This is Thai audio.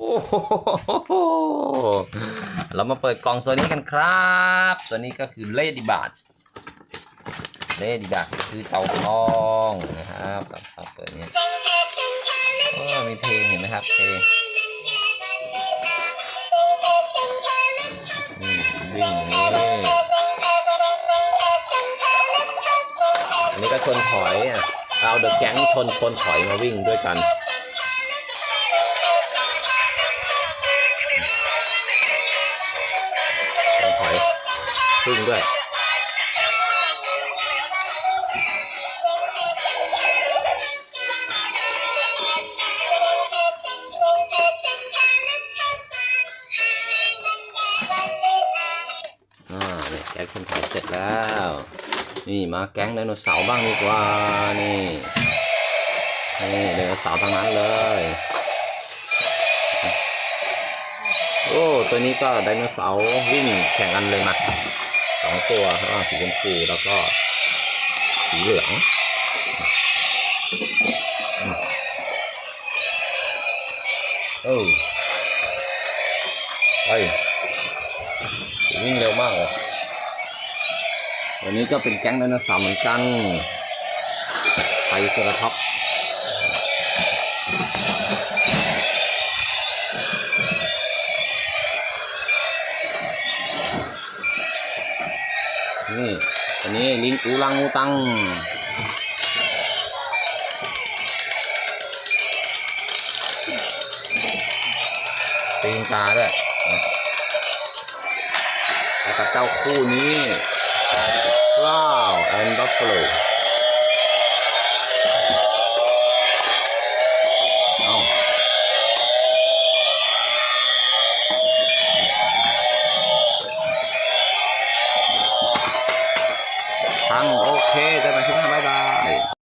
โอ้โหเรามาเปิดกล่องตัวนี้กันครับ ตัวนี้ก็คือ Lady b u d Lady b u d คือเต่าทองนะครับเต่าเปิดเนี่ยโอ้มีเพลงเห็นไหมครับเพลงนี่วิ่งนี้อันนี้ก็ชนถอยอะเอาเดอะแก๊งชนคนถอยมาวิ่งด้วยกัน พึ่งด้วยอ่าเนี่ยแก๊งคนถอยเสร็จแล้ว นี่มาแก๊งไดโนเสาร์บ้างดีกว่า นี่นี่ไดโนเสาร์ทั้งนั้นเลย โอ้ ตัวนี้ก็ไดโนเสาร์วิ่งแข่งกันเลยมา สองตัวระหว่างสีชมพูแล้วก็สีเหลืองเออไปวิ่งเร็วมากเลยวันนี้ก็เป็นแก๊งไดโนเสาร์เหมือนกันไปเซอร์ท็อป นี่ตัวนี้ลิงอูรังอูตังตีนกาด้วยแล้วกับเจ้าคู่นี้ว้าวแอนด์บัฟเฟล ทั้งโอเค ได้ไหมที่านบ๊ายบาย